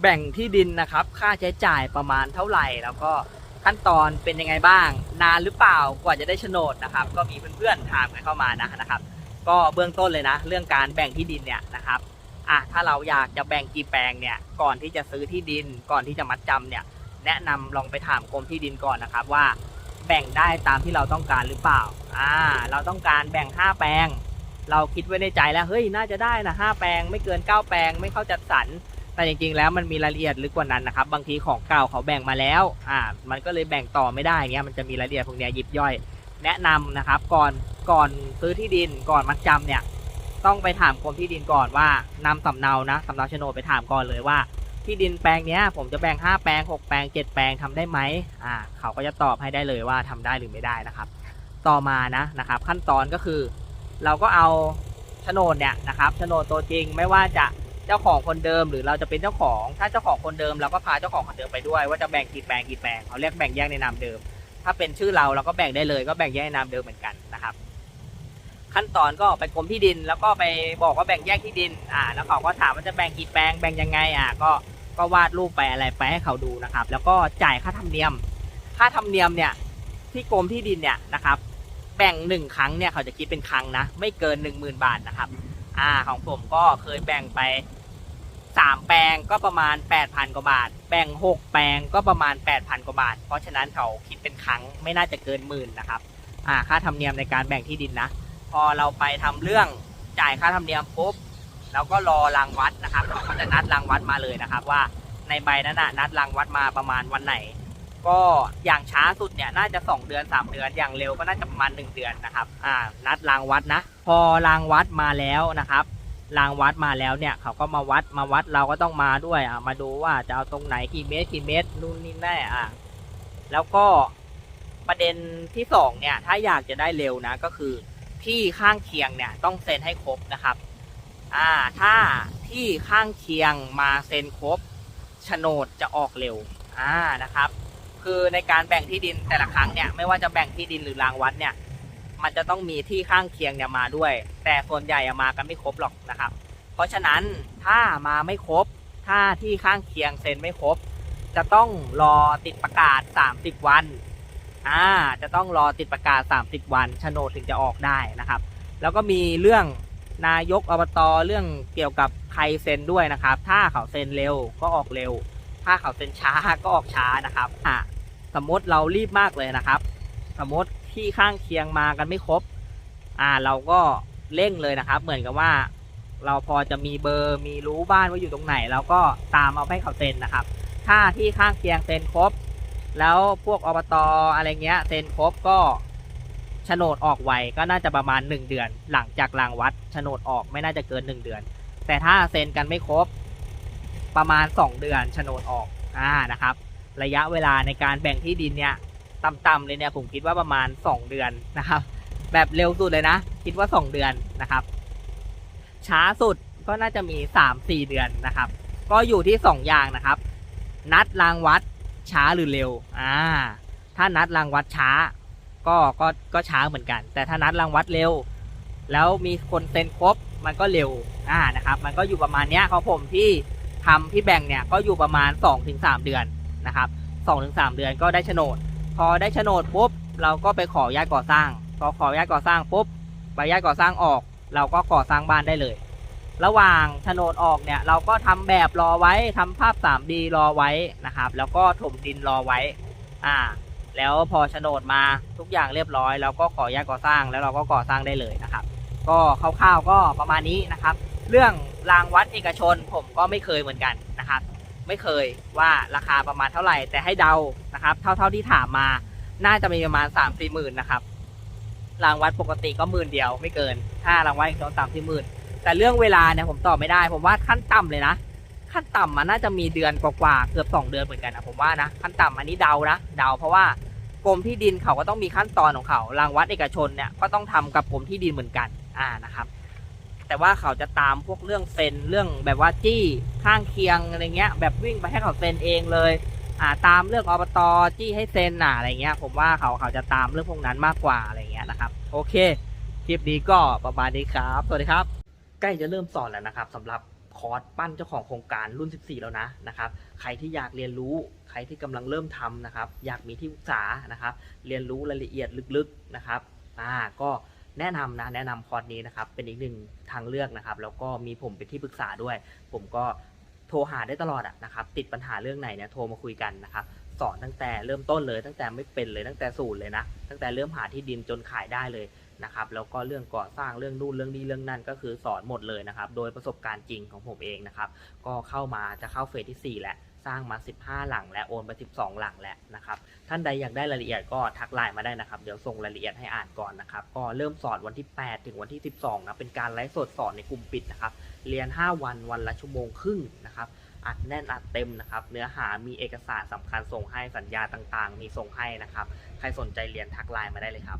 แบ่งที่ดินนะครับ ค่าใช้จ่ายประมาณเท่าไหร่ แล้วก็ขั้นตอนเป็นยังไงบ้าง นานหรือเปล่ากว่าจะได้โฉนดนะครับ ก็มีเพื่อนๆถามกันเข้ามานะนะครับ ก็เบื้องต้นเลยนะ เรื่องการแบ่งที่ดินเนี่ยนะครับอะถ้าเราอยากจะแบ่งกี่แปลงเนี่ยก่อนที่จะซื้อที่ดิน ก่อนที่จะมัดจำเนี่ย แนะนำลองไปถามกรมที่ดินก่อนนะครับว่าแบ่งได้ตามที่เราต้องการหรือเปล่า อ่า เราต้องการแบ่ง 5 แปลง เราคิดไว้ในใจแล้ว เฮ้ย น่าจะได้นะ5แปลง ไม่เกิน 9 แปลง ไม่เข้าจัดสรร แต่จริงๆแล้วมันมีรายละเอียดลึกกว่านั้นนะครับ บางทีของเก่าเขาแบ่งมาแล้ว อ่า มันก็เลยแบ่งต่อไม่ได้เงี้ย มันจะมีรายละเอียดพวกเนี้ยยิบย่อย แนะนำนะครับ ก่อน ก่อนซื้อที่ดิน ก่อนมัดจำเนี่ย ต้องไปถามกรมที่ดินก่อนว่านำสำเนา นะสำเนาโฉนดไปถามก่อนเลยว่า ที่ดินแปลงเนี้ย ผมจะแบ่ง 5 แปลง 6 แปลง 7 แปลงทำได้ไหมอ่า เขาก็จะตอบให้ได้เลยว่าทำได้หรือไม่ได้นะครับ ต่อมานะ นะครับ ขั้นตอนก็คือ เราก็เอาโฉนดเนี่ยนะครับ โฉนดตัวจริงไม่ว่าจะ เจ้าของคนเดิมหรือเราจะเป็นเจ้าของ ถ้าเจ้าของคนเดิมเราก็พาเจ้าของคนเดิมไปด้วยว่าจะแบ่งกี่แปลงกี่แปลงเขาเรียกแบ่งแยกในนามเดิม ถ้าเป็นชื่อเราเราก็แบ่งได้เลยก็แบ่งแยกในนามเดิมเหมือนกันนะครับ ขั้นตอนก็ไปกรมที่ดินแล้วก็ไปบอกว่าแบ่งแยกที่ดินอ่าแล้วเขาก็ถามว่าจะแบ่งกี่แปลงแบ่งยังไงอะก็ก็วาดรูปไปอะไรไปให้เขาดูนะครับ แล้วก็จ่ายค่าธรรมเนียม ค่าธรรมเนียมเนี่ยที่กรมที่ดินเนี่ยนะครับแบ่งหนึ่งครั้งเนี่ยเขาจะคิดเป็นครั้งนะ ไม่เกินหนึ่งหมื่นบาทนะครับ อ่าของผมก็เคยแบ่งไป สามแปลงก็ประมาณแปดพันกว่าบาท แบ่งหกแปลงก็ประมาณแปดพันกว่าบาท เพราะฉะนั้นเขาคิดเป็นครั้งไม่น่าจะเกินหมื่นนะครับ อ่า ค่าธรรมเนียมในการแบ่งที่ดินนะ พอเราไปทำเรื่องจ่ายค่าธรรมเนียมปุ๊บเราก็รอรางวัดนะครับเขาจะนัดรางวัดมาเลยนะครับ ว่าในใบนั้นนะนัดรางวัดมาประมาณวันไหน ก็อย่างช้าสุดเนี่ยน่าจะ 2 เดือน 3 เดือน อย่างเร็วก็น่าจะประมาณ 1 เดือนนะครับ อ่า นัดรางวัดนะ พอรางวัดมาแล้วนะครับ รางวัดมาแล้วเนี่ย เขาก็มาวัดมาวัดเราก็ต้องมาด้วยอ่ามาดูว่าจะเอาตรงไหนกี่เมตรกี่เมตรนู่นนี่แน่อะแล้วก็ประเด็นที่สองเนี่ย ถ้าอยากจะได้เร็วนะ ก็คือที่ข้างเคียงเนี่ย ต้องเซ็นให้ครบนะครับ อ่า ถ้าที่ข้างเคียงมาเซ็นครบโฉนดจะออกเร็ว อ่านะครับ คือในการแบ่งที่ดินแต่ละครั้งเนี่ย ไม่ว่าจะแบ่งที่ดินหรือรางวัดเนี่ย มันจะต้องมีที่ข้างเคียงเนี่ยมาด้วย แต่ส่วนใหญ่มากันไม่ครบหรอกนะครับ เพราะฉะนั้นถ้ามาไม่ครบ ถ้าที่ข้างเคียงเซ็นไม่ครบ จะต้องรอติดประกาศ 30 วันอ่าจะต้องรอติดประกาศ 30 วันโฉนดถึงจะออกได้นะครับ แล้วก็มีเรื่องนายกอบตเรื่องเกี่ยวกับใครเซ็นด้วยนะครับ ถ้าเขาเซ็นเร็วก็ออกเร็ว ถ้าเขาเซ็นช้าก็ออกช้านะครับอะสมมติเรารีบมากเลยนะครับ สมมติ ที่ข้างเคียงมากันไม่ครบ อ่าเราก็เร่งเลยนะครับ เหมือนกับว่า เราพอจะมีเบอร์มีรู้บ้านว่าอยู่ตรงไหนเราก็ตามเอาให้เขาเซ็นนะครับ ถ้าที่ข้างเคียงเซ็นครบ แล้วพวกอบตอะไรเงี้ยเซ็นครบก็โฉนดออกไวก็น่าจะประมาณ 1 เดือน หลังจากรางวัดโฉนดออกไม่น่าจะเกิน 1 เดือน แต่ถ้าเซ็นกันไม่ครบประมาณ 2 เดือนโฉนดออกอ่านะครับ ระยะเวลาในการแบ่งที่ดินเนี่ย ต่ำๆเลยเนี่ยผมคิดว่าประมาณ 2 เดือนนะครับ แบบเร็วสุดเลยนะ คิดว่า 2 เดือนนะครับ ช้าสุดก็น่าจะมี 3-4 เดือนนะครับ ก็อยู่ที่ 2 อย่างนะครับ นัดรางวัดช้าหรือเร็วอ่าถ้านัดรางวัดช้า ก็ก็ก็ช้าเหมือนกัน แต่ถ้านัดรางวัดเร็ว แล้วมีคนเซ็นครบมันก็เร็วอ่านะครับ มันก็อยู่ประมาณเนี้ยของผมที่ทำที่แบ่งเนี่ยก็อยู่ประมาณ 2-3 เดือนนะครับ2-3 เดือนก็ได้โฉนด พอได้โฉนดปุ๊บเราก็ไปขออนุญาตก่อสร้าง พอขออนุญาตก่อสร้างปุ๊บใบอนุญาตก่อสร้างออก เราก็ก่อสร้างบ้านได้เลย ระหว่างโฉนดออกเนี่ยเราก็ทำแบบรอไว้ทำภาพ 3D รอไว้นะครับ แล้วก็ถมดินรอไว้อ่าแล้วพอโฉนดมาทุกอย่างเรียบร้อยเราก็ขออนุญาตก่อสร้างแล้วเราก็ก่อสร้างได้เลยนะครับ ก็คร่าวๆก็ประมาณนี้นะครับ เรื่องรางวัดเอกชนผมก็ไม่เคยเหมือนกันนะครับ ไม่เคยว่าราคาประมาณเท่าไหร่ แต่ให้เดานะครับ เท่าเท่าที่ถามมา น่าจะมีประมาณ3 4หมื่นนะครับ รางวัดปกติก็หมื่นเดียวไม่เกิน ถ้ารางวัดอีกสองสามสี่หมื่นแต่เรื่องเวลาเนี่ยผมตอบไม่ได้ ผมว่าขั้นต่ำเลยนะ ขั้นต่ำมันน่าจะมีเดือนกว่าๆเกือบสองเดือนเหมือนกันนะผมว่านะขั้นต่ำอันนี้เดานะเดาเพราะว่ากรมที่ดินเขาก็ต้องมีขั้นตอนของเขา รางวัดเอกชนเนี่ยก็ต้องทำกับกรมที่ดินเหมือนกัน อ่านะครับ แต่ว่าเขาจะตามพวกเรื่องเซ็นเรื่องแบบว่าจี้ข้างเคียงอะไรเงี้ย แบบวิ่งไปให้เขาเซ็นเองเลย อ่าตามเรื่องอบตจี้ให้เซ็นอะอะไรเงี้ย ผมว่าเขาเขาจะตามเรื่องพวกนั้นมากกว่าอะไรเงี้ยนะครับ โอเคคลิปนี้ก็ประมาณนี้ครับสวัสดีครับ ใกล้จะเริ่มสอนแล้วนะครับสำหรับคอร์สปั้นเจ้าของโครงการรุ่น 14 แล้วนะนะครับ ใครที่อยากเรียนรู้ ใครที่กำลังเริ่มทำนะครับ อยากมีที่ปรึกษานะครับ เรียนรู้รายละเอียดลึกๆนะครับ อ่า ก็ แนะนำนะแนะนำคอร์สนี้นะครับเป็นอีกหนึ่งทางเลือกนะครับ แล้วก็มีผมเป็นที่ปรึกษาด้วย ผมก็โทรหาได้ตลอดอะนะครับติดปัญหาเรื่องไหนเนี่ยโทรมาคุยกันนะครับสอนตั้งแต่เริ่มต้นเลยตั้งแต่ไม่เป็นเลยตั้งแต่ศูนย์เลยนะ ตั้งแต่เริ่มหาที่ดินจนขายได้เลยนะครับแล้วก็เรื่องก่อสร้างเรื่องนู่นเรื่องนี้เรื่องนั่นก็คือสอนหมดเลยนะครับ โดยประสบการณ์จริงของผมเองนะครับ ก็เข้ามาจะเข้าเฟสที่ 4 แล้ว ร้างมา 15 หลัง และโอนไป 12 หลังแล้วนะครับท่านใดอยากได้รายละเอียดก็ทักไลน์มาได้นะครับเดี๋ยวส่งรายละเอียดให้อ่านก่อนนะครับก็เริ่มสอนวันที่ 8 ถึงวันที่ 12นะเป็นการไลฟ์สดสอนในกลุ่มปิดนะครับเรียน 5 วันวันละชั่วโมงครึ่งนะครับอัดแน่นอัดเต็มนะครับ เนื้อหามีเอกสารสำคัญส่งให้สัญญาต่างๆ มีส่งให้นะครับ ใครสนใจเรียนทักไลน์มาได้เลยครับ